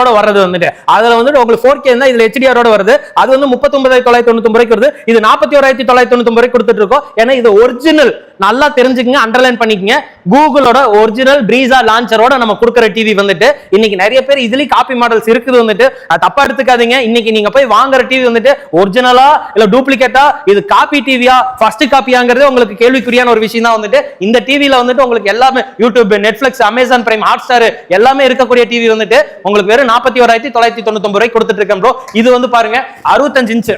ஓட வர்றது வந்துட்டு. அதுல வந்துட்டு உங்களுக்கு 4K இருந்தா இதுல HDR ஓட வருது அது வந்து 39999 தொள்ளாயிரத்தி தொண்ணூத்தி வருது. இது நாற்பத்தி ஓராயிரத்தி தொள்ளாயிரத்தி தொண்ணூத்தி ரூபாய்க்கு கொடுத்துட்டு இருக்கோம் ஏன்னா இது ஒரிஜினல் நல்லா தெரிஞ்சுக்கங்க அண்டர்லைன் பண்ணிக்கங்க. கூகுளோட ஒரிஜினல் பிரீசா லான்ச்சரோட நம்ம கொடுக்குற டிவி வந்துட்டு இன்னைக்கு நிறைய பேர் இதுலயும் காப்பி மாடல்ஸ் இருக்குது வந்துட்டு தப்பா எடுத்துக்காதீங்க. இன்னைக்கு நீங்க போய் வாங்குற டிவி வந்துட்டு ஒரிஜினலா இல்ல டூப்ளிகேட்டா இது காப்பி டிவியா ஃபர்ஸ்ட் காப்பியாங்கிறது உங்களுக்கு கேள்விக்குறியான ஒரு விஷயம் தான் வந்துட்டு இந்த டிவில வந்துட்டு உங்களுக்கு எல்லாமே YouTube Netflix Amazon Prime Hotstar எல்லாமே இருக்கக்கூடிய டிவி வந்துட்டு உங்களுக்கு வெறும் நாற்பத்தி ஓராயிரத்தி தொள்ளாயிரத்தி தொண்ணூத்தி ரூபாய்க்கு கொடுத்துட்டு இருக்கோம் ப்ரோ இது வந்து பாருங்க அறுபத்தஞ்சு இன்ச்சு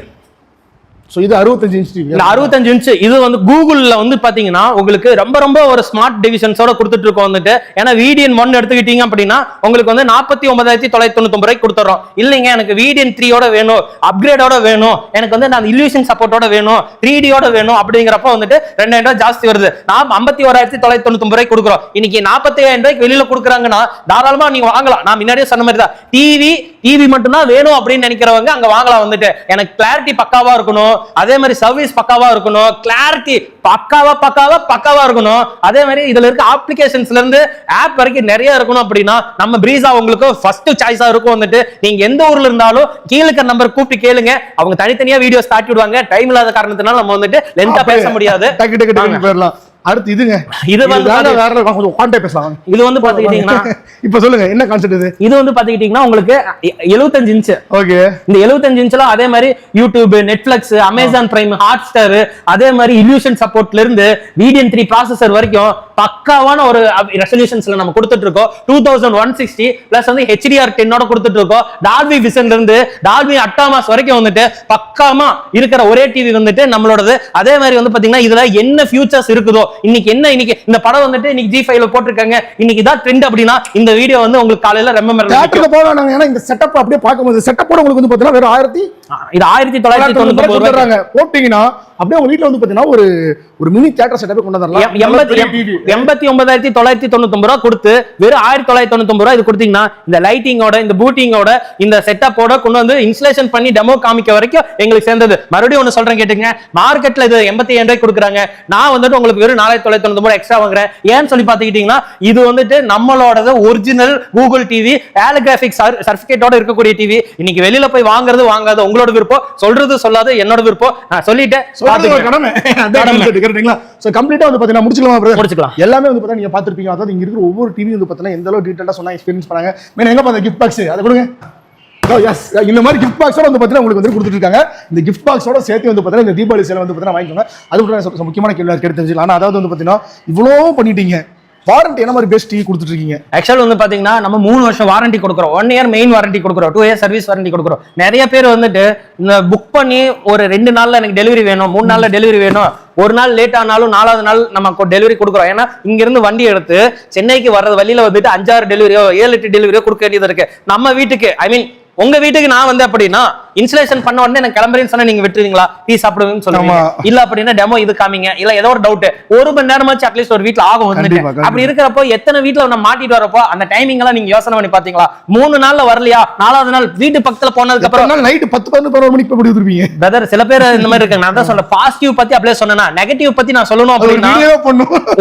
ஸோ இது 65 இன்ச் டிவி அறுபத்தஞ்சு இன்ச் இது வந்து கூகுளில் வந்து பார்த்தீங்கன்னா உங்களுக்கு ரொம்ப ரொம்ப ஒரு ஸ்மார்ட் டிவிஷன்ஸோட கொடுத்துட்டு இருக்கோம் வந்துட்டு. ஏன்னா வீடியன் ஒன் எடுத்துக்கிட்டீங்க அப்படின்னா உங்களுக்கு வந்து நாற்பத்தி ஒன்பதாயிரத்தி தொள்ளாயிரத்தி தொண்ணூத்தி ரூபாய்க்கு கொடுத்துறோம். இல்லைங்க எனக்கு வீடியன் த்ரீயோட வேணும் அப்கிரேடோட வேணும் எனக்கு வந்து நான் இல்யூஷன் சப்போர்ட்டோட வேணும் த்ரீ டியோட வேணும் அப்படிங்கிறப்ப வந்துட்டு ரெண்டாயிரம் ரூபாய் ஜாஸ்தி வருது. நாம் ஐம்பத்தி ஓராயிரத்தி தொள்ளாயிரத்தி தொண்ணூத்தி ரூபாய்க்கு கொடுக்குறோம். இன்னைக்கு நாற்பத்தி ஐயாயிரம் ரூபாய்க்கு வெளியில கொடுக்குறாங்கன்னா தாராளமா நீங்க வாங்கலாம். நான் முன்னாடியே சொன்ன மாதிரி தான். டிவி டிவி மட்டும்தான் வேணும் அப்படின்னு நினைக்கிறவங்க அங்க வாங்கலாம் வந்துட்டு. எனக்கு கிளாரிட்டி பக்காவா இருக்கணும். அதே மாதிரி சர்வீஸ் பக்காவா இருக்கணும் கிளாரிட்டி பக்காவா பக்காவா பக்காவா இருக்கணும். அதே மாதிரி இதுல இருக்க அப்ளிகேஷன்ஸ்ல இருந்து ஆப் வரைக்கும் நிறைய இருக்கணும் அப்படின்னா நம்ம பிரீசா உங்களுக்கு ஃபர்ஸ்ட் சாய்ஸா இருக்கும் வந்துட்டு. நீங்க எந்த ஊர்ல இருந்தாலும் கீழே நம்பர் கூப்பிட்டு கேளுங்க. அவங்க தனித்தனியா வீடியோஸ் தாட்டி விடுவாங்க டைம் இல்லாத காரணத்தினால நம்ம வந்துட்டு லென்த்தா பேச முடியாது. அடுத்து இதுங்க. இது வந்து வேற கொஞ்சம் உட்காந்தே பேசலாம். இது வந்து பாத்துக்கிட்டீங்கன்னா இப்ப சொல்லுங்க என்ன கான்செப்ட் இது? இது வந்து பாத்துக்கிட்டீங்கன்னா உங்களுக்கு எழுபத்தஞ்சு இன்ச்சு ஓகே இந்த 75 இன்ச்ல அதே மாதிரி YouTube Netflix Amazon Prime Hotstar அதே மாதிரி இல்யூஷன் சப்போர்ட்ல இருந்து வீடியன் த்ரீ ப்ராசஸர் வரைக்கும் பக்காவான ஒரு ரெசல்யூஷன்ஸ்ல நம்ம கொடுத்துட்டு இருக்கோம் two thousand one sixty plus வந்து ஹெச்டிஆர் டென்னோட கொடுத்துட்டு இருக்கோம் டால்பி விசன்ல இருந்து டால்பி அட்டாமாஸ் வரைக்கும் வந்துட்டு பக்காமா இருக்கிற ஒரே டிவி வந்துட்டு நம்மளோடது. அதே மாதிரி வந்து பாத்தீங்கன்னா இதுல என்ன ஃபியூச்சர்ஸ் இருக்குதோ இன்னைக்கு என்ன இன்னைக்கு இந்த படம் வந்துட்டு இன்னைக்கு ஜி ஃபைவ்ல போட்டிருக்காங்க. இன்னைக்கு தான் ட்ரெண்ட் அப்படின்னா இந்த வீடியோ வந்து உங்களுக்கு காலையில ரொம்ப தியேட்டர்ல போக வேணாங்க. ஏன்னா இந்த செட்டப் அப்படியே பார்க்கும்போது செட்டப்போட உங்களுக்கு வந்து பாத்தீங்கன்னா வெறும் ஆயிரத்தி இது ஆயிரத்தி தொள்ளாயிரத்தி தொண்ணூத்தி போட்டீங்கன்னா அப்படியே உங்க வீட்ல வந்து பாத்தீங்கன்னா ஒரு ஒரு மினி தியேட்டர் செட்டப்பே கொண்டு வந்துடலாம் எண்பத்தி ஒன்பதாயிரத்தி தொள்ளாயிரத்தி தொண்ணூத்தி ரூபா கொடுத்து வெறும் ஆயிரத்தி தொள்ளாயிரத்தி தொண்ணூத்தி ரூபா இது கொடுத்தீங்கன்னா இந்த லைட்டிங்கோட இந்த பூட்டிங்கோட இந்த செட்டப்போட கொண்டு வந்து இன்ஸ்டலேஷன் பண்ணி டெமோ காமிக்க வரைக்கும் எங்களுக்கு சேர்ந்தது. மறுபடியும் ஒண்ணு சொல்றேன் கேட்டுங்க மார்க்கெட்ல இது எண்பத்தி ஏழு ரூபாய் கொடுக்குறாங்க. நான் வந்துட்டு உங்களுக்கு வெறும் நாலாயிரத்தி தொள்ளாயிரத்தி தொண்ணூத்தி எக்ஸ்ட்ரா வாங்குறேன். ஏன்னு சொல்லி பாத்துக்கிட்டீங்கன்னா இது வந்துட்டு நம்மளோடது ஒரிஜினல் கூகுள் டிவி ஆலோகிராபிக் சர்டிபிகேட்டோட இருக்கக்கூடிய டிவி இன்னைக்கு வெளியில போய் வாங்குறது வாங்காது உங்களோட விருப்பம் சொல்றது சொல்லாது என்னோட விருப்பம். நான் சொல்லிட்டேன். கடமை? So, complete ஆ வந்து பாத்தீங்கன்னா முடிச்சுக்கலாமா? முடிச்சுக்கலாம். எல்லாமே வந்து பார்த்தா நீங்க பார்த்திருப்பீங்க அதாவது இங்க இருக்கிற ஒவ்வொரு டிவி வந்து பார்த்தீங்கன்னா எந்த அளவு டீட்டெயிலாக சொன்னா எக்ஸ்பீரியன்ஸ் பண்ணாங்க. மேடம் எங்க பார்த்த கிஃப்ட் பாக்ஸ் அதை கொடுங்க. Yes. இந்த மாதிரி கிஃப்ட் பாக்ஸோட வந்து பார்த்தீங்கன்னா உங்களுக்கு வந்து இந்த கிஃப்ட் பாக்ஸோட சேர்த்து வந்து பார்த்தீங்கன்னா இந்த தீபாவளி சேலை வந்து பார்த்தீங்கன்னா வாங்கிக்கோங்க. அது முக்கியமான கேள்வி கேட்டு தெரிஞ்சுக்கலாம். ஆனா அதாவது வந்து பார்த்தீங்கன்னா இவ்வளோ பண்ணிட்டீங்க. வாரண்டி என்ன மாதிரி பெஸ்ட் டிவி கொடுத்துட்டு இருக்கீங்க ஆக்சுவல் வந்து பாத்தீங்கன்னா நம்ம மூணு வருஷம் வாரண்டி கொடுக்குறோம். ஒன் இயர் மெயின் வாரண்டி கொடுக்குறோம். டூ இயர் சர்வீஸ் வாரண்டி கொடுக்குறோம். நிறைய பேர் வந்துட்டு இந்த புக் பண்ணி ஒரு ரெண்டு நாள்ல எனக்கு டெலிவரி வேணும் மூணு நாள்ல டெலிவரி வேணும். ஒரு நாள் லேட் ஆனாலும் நாலாவது நாள் நம்ம டெலிவரி கொடுக்குறோம். ஏன்னா இங்க இருந்து வண்டி எடுத்து சென்னைக்கு வர்றது வழியில வந்துட்டு அஞ்சாறு டெலிவரியோ ஏழு எட்டு டெலிவரியோ கொடுக்க வேண்டியது இருக்கு. நம்ம வீட்டுக்கு ஐ மீன் உங்க வீட்டுக்கு நான் வந்து அப்படின்னா இன்ஸ்டலேஷன் பண்ண உடனே எனக்கு கிளம்புறேன்னு சொன்னா நீங்க விட்டுருவீங்களா? டீ சாப்பிடுவீங்கன்னு சொல்லுவீங்க. இல்ல அப்படின்னா டெமோ இது காமிங்க. இல்ல ஏதோ ஒரு டவுட் ஒரு மணி நேரமாச்சு அட்லீஸ்ட் ஒரு வீட்ல ஆகும் வந்துட்டு. அப்படி இருக்கிறப்போ எத்தனை வீட்ல நம்ம மாட்டிட்டு வரப்போ அந்த டைமிங் எல்லாம் நீங்க யோசனை பண்ணி பாத்தீங்களா? மூணு நாள்ல வரலையா? நாலாவது நாள் வீட்டு பக்கத்துல போனதுக்கு அப்புறம் நைட்டு பத்து பதினோரு மணிக்கு போய் கொடுத்துருப்பீங்க பிரதர் சில பேர் இந்த மாதிரி இருக்காங்க. நான் தான் சொல்றேன். பாசிட்டிவ் பத்தி அப்படியே சொன்னேன்னா நெகட்டிவ் பத்தி நான் சொல்லணும் அப்படின்னா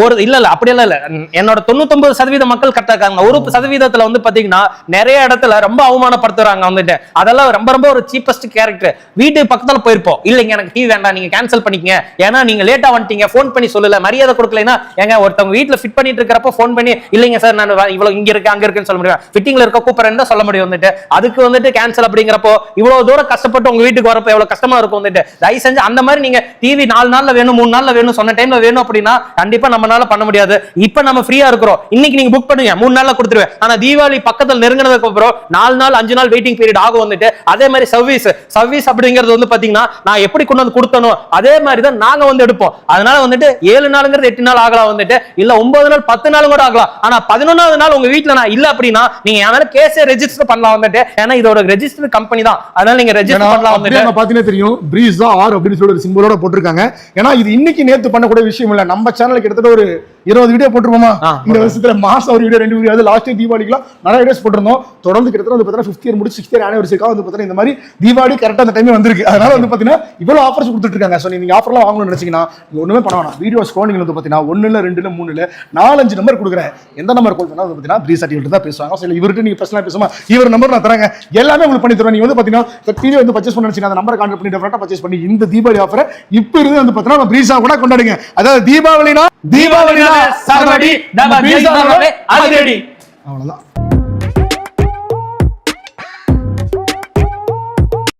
ஒரு இல்ல இல்ல அப்படி இல்ல இல்ல. என்னோட தொண்ணூத்தொன்பது சதவீத மக்கள் கரெக்டா இருக்காங்க. ஒரு சதவீதத்துல வந்து பாத்தீங்கன்னா நிறைய இடத்துல ரொம்ப அவமானப்படுத்துறாங்க. வந்துட்டு அதெல்லாம் ரொம்ப ரொம்ப ஒரு சீப்பஸ்ட் கேரக்டர் வீட்டு பக்கத்தில் போயிருப்போம். இல்லைங்க எனக்கு டிவி வேண்டாம். நீங்க கேன்சல் பண்ணிக்கங்க. ஏன்னா நீங்க லேட்டா வந்துட்டீங்க. ஃபோன் பண்ணி சொல்லல. மரியாதை கொடுக்கலைன்னா ஏங்க ஒருத்தவங்க வீட்டில் ஃபிட் பண்ணிட்டு இருக்கிறப்ப ஃபோன் பண்ணி இல்லைங்க சார் நான் இவ்வளோ இவ்வளவு இங்க இருக்கு அங்க இருக்குன்னு சொல்ல முடியும்? ஃபிட்டிங்ல இருக்க கூப்பிடுறேன்னு தான் சொல்ல முடியும் வந்துட்டு. அதுக்கு வந்துட்டு கேன்சல் அப்படிங்கிறப்போ இவ்வளவு தூரம் கஷ்டப்பட்டு உங்க வீட்டுக்கு வரப்போ எவ்வளவு கஷ்டமா இருக்கும் வந்துட்டு. தயவு செஞ்சு அந்த மாதிரி நீங்க டிவி நாலு நாள்ல வேணும் மூணு நாள்ல வேணும் சொன்ன டைம்ல வேணும் அப்படின்னா கண்டிப்பா நம்மளால பண்ண முடியாது. இப்ப நம்ம ஃப்ரீயா இருக்கிறோம். இன்னைக்கு நீங்க புக் பண்ணுங்க. மூணு நாள்ல கொடுத்துருவேன். ஆனா தீபாவளி பக்கத்தில் நெருங்கினதுக்கு அப்புறம் நாலு நாள் அஞ்சு நாள் வெயிட்டிங் பீரியட் ஆகும் வந்துட்டு அதே மாதிரி சர்வீஸ் சர்வீஸ் அப்படிங்கிறது வந்து பாத்தீங்கன்னா நான் எப்படி கொண்டு வந்து கொடுத்தனோ அதே மாதிரி தான் நாங்க வந்து எடுப்போம். அதனால வந்துட்டு ஏழு நாளுங்கிறது எட்டு நாள் ஆகலாம் வந்துட்டு இல்ல ஒன்பது நாள் பத்து நாள் கூட ஆகலாம். ஆனா பதினொன்னாவது நாள் உங்க வீட்ல நான் இல்ல அப்படின்னா நீங்க என் மேல கேஸே ரெஜிஸ்டர் பண்ணலாம் வந்துட்டு. ஏன்னா இதோட ரெஜிஸ்டர் கம்பெனி தான். அதனால நீங்க ரெஜிஸ்டர் பண்ணலாம் வந்துட்டு. பாத்தீங்கன்னா தெரியும் பிரீஸ் தான் ஆர் அப்படின்னு சொல்லி ஒரு சிம்பிளோட போட்டிருக்காங்க. ஏன்னா இது இன்னைக்கு நேத்து பண்ணக்கூடிய விஷயம் இல்ல. நம்ம சேனல் கிட்டத்தட்ட ஒரு இருபது வீடியோ போட்டிருப்போமா? இந்த வருஷத்துல மாசம் ஒரு வீடியோ ரெண்டு வீடியோ அது லாஸ்ட் தீபாவளிக்குலாம் நிறைய வீடியோஸ் போட்டிருந்தோம். தொடர்ந்து கிட்டத்தட்ட வந்து பாத்தீங்கன்னா ஃபிஃப்த் இயர் முடிச்சு சிக்ஸ்த் இயர் ஆனிவர்சரிக்காக வந்து பாத்தீங்கன்னா இந்த மாதிரி தீபாவளி கரெக்டா அந்த டைம் வந்திருக்கு. அதனால வந்து பாத்தீங்கன்னா இவ்வளவு ஆஃபர்ஸ் கொடுத்துட்டு இருக்காங்க ஸோ நீங்க ஆஃபர்லாம் வாங்கணும்னு நினைச்சீங்கன்னா ஒண்ணுமே பண்ண வேணாம். வீடியோ ஸ்க்ரோனிங் வந்து பாத்தீங்கன்னா ஒன்னு இல்ல ரெண்டு இல்ல மூணு இல்ல நாலஞ்சு நம்பர் கொடுக்குறேன். எந்த நம்பர் கால் பண்ணா வந்து பாத்தீங்கன்னா ப்ரீ சர்டிஃபிகேட் தான் பேசுவாங்க. ஸோ இவர்கிட்ட நீங்க பர்சனலா பேசுமா இவர் நம்பர் நான் தரேங்க. எல்லாமே உங்களுக்கு பண்ணி தருவேன். நீங்க வந்து பாத்தீங்கன்னா டிவி வந்து பர்ச்சேஸ் பண்ண நினைச்சீங்க அந்த நம்பரை கான்டாக்ட் பண்ணி டெஃபரெண்டா பர்ச்சேஸ் பண்ணி இந்த தீபாவளி ஆஃபரை இப்போ இருந்து வந்து பாத்தீங்கன்னா பிரீஸா கூட கொண்டாடுங்க. அதாவது தீபாவளினா தீபாவளினா சரவடி, நம்ம பிரீஸா. அவ்வளவுதான்.